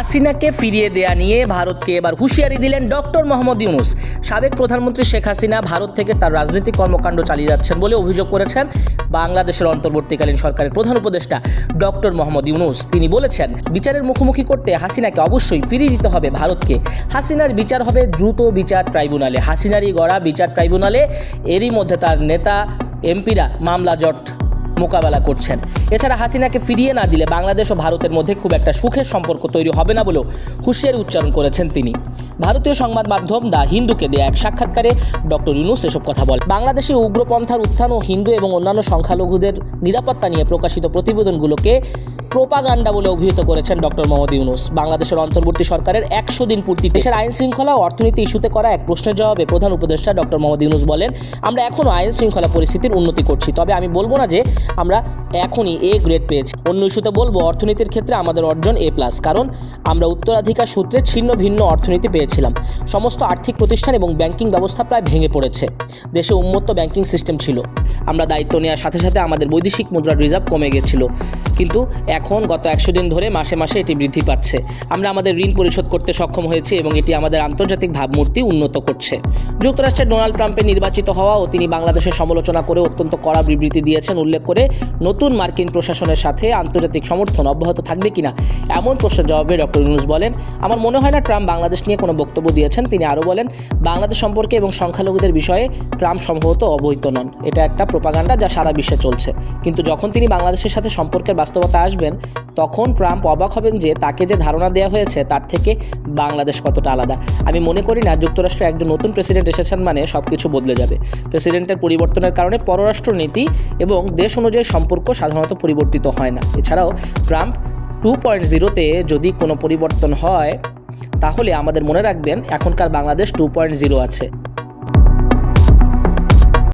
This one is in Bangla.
হাসিনাকে ফিরিয়ে দেয়া নিয়ে ভারতকে এবার হুঁশিয়ারি দিলেন ডক্টর মোহাম্মদ ইউনুস। সাবেক প্রধানমন্ত্রী শেখ হাসিনা ভারত থেকে তার রাজনৈতিক কর্মকাণ্ড চালিয়ে যাচ্ছেন বলে অভিযোগ করেছেন বাংলাদেশের অন্তর্বর্তীকালীন সরকারের প্রধান উপদেষ্টা ডক্টর মোহাম্মদ ইউনুস। তিনি বলেছেন, বিচারের মুখোমুখি করতে হাসিনাকে অবশ্যই ফিরিয়ে দিতে হবে ভারতকে। হাসিনার বিচার হবে দ্রুত বিচার ট্রাইব্যুনালে। হাসিনারই গড়া বিচার ট্রাইব্যুনালে এরই মধ্যে তার নেতা, এমপিরা মামলা জট মোকাবেলা করছেন। এছাড়া হাসিনাকে ফিরিয়ে না দিলে বাংলাদেশ ও ভারতের মধ্যে খুব একটা সুখের সম্পর্ক তৈরি হবে না বলেও হুঁশিয়ারি উচ্চারণ করেছেন তিনি। ভারতীয় সংবাদ মাধ্যম দ্য হিন্দুকে দেয়া এক সাক্ষাৎকারে ডক্টর ইউনুস এসব কথা বলেন। বাংলাদেশে উগ্রপন্থার উত্থান ও হিন্দু এবং অন্যান্য সংখ্যালঘুদের নিরাপত্তা নিয়ে প্রকাশিত প্রতিবেদনগুলোকে প্রোপাগান্ডা বলে অভিহিত করেছেন ডক্টর মোহাম্মদ ইউনুস। বাংলাদেশের অন্তর্বর্তী সরকারের একশো দিন পূর্তি দেশের আইন শৃঙ্খলা ও অর্থনীতি ইস্যুতে করা এক প্রশ্নের জবাবে প্রধান উপদেষ্টা ডক্টর মোহাম্মদ ইউনুস বলেন, আমরা এখনও আইন শৃঙ্খলা পরিস্থিতির উন্নতি করছি। তবে আমি বলব না যে আমরা এখনই এ গ্রেড পেয়েছি। অন্য ইস্যুতে বলব, অর্থনীতির ক্ষেত্রে আমাদের অর্জন এ প্লাস। কারণ আমরা উত্তরাধিকার সূত্রে ছিন্ন ভিন্ন অর্থনীতি পেয়েছিলাম। সমস্ত আর্থিক প্রতিষ্ঠান এবং ব্যাংকিং ব্যবস্থা প্রায় ভেঙে পড়েছে। দেশে উন্মুক্ত ব্যাংকিং সিস্টেম ছিল। আমরা দায়িত্ব নেওয়ার সাথে সাথে আমাদের বৈদেশিক মুদ্রার রিজার্ভ কমে গেছিল। কিন্তু এখন গত একশো দিন ধরে মাসে মাসে এটি বৃদ্ধি পাচ্ছে। আমরা আমাদের ঋণ পরিশোধ করতে সক্ষম হয়েছি এবং এটি আমাদের আন্তর্জাতিক ভাবমূর্তি উন্নত করছে। যুক্তরাষ্ট্রের ডোনাল্ড ট্রাম্পের নির্বাচিত হওয়া ও তিনি বাংলাদেশের সমালোচনা করে অত্যন্ত কড়া বিবৃতি দিয়েছেন উল্লেখ করে, নতুন মার্কিন প্রশাসনের সাথে আন্তর্জাতিক সমর্থন অব্যাহত থাকবে কিনা? এমন প্রশ্নের জবাবে ডক্টর ইউনুস বলেন, আমার মনে হয় না ট্রাম্প বাংলাদেশ নিয়ে কোনো বক্তব্য দিয়েছেন। তিনি আরও বলেন, বাংলাদেশ সম্পর্কে এবং সংখ্যালঘুদের বিষয়ে ট্রাম্প সম্ভবত অবহিত নন। এটা একটা প্রোপাগান্ডা যা সারা বিশ্বে চলছে। কিন্তু যখন তিনি বাংলাদেশের সাথে সম্পর্কের বাস্তবতা আসবেন তখন ট্রাম্প অবাক হবেন যে তাকে যে ধারণা দেওয়া হয়েছে তার থেকে বাংলাদেশ কতটা আলাদা। আমি মনে করি না যুক্তরাষ্ট্রে একজন নতুন প্রেসিডেন্ট এসেছেন মানে সব কিছু বদলে যাবে। প্রেসিডেন্টের পরিবর্তনের কারণে পররাষ্ট্র নীতি এবং দেশ অনুযায়ী সম্পর্ক সাধারণত পরিবর্তিত হয় না। এছাড়াও, ট্রাম্প টু পয়েন্ট জিরোতে যদি কোনো পরিবর্তন হয়, তাহলে আমাদের মনে রাখবেন এখনকার বাংলাদেশ টু পয়েন্ট জিরো আছে।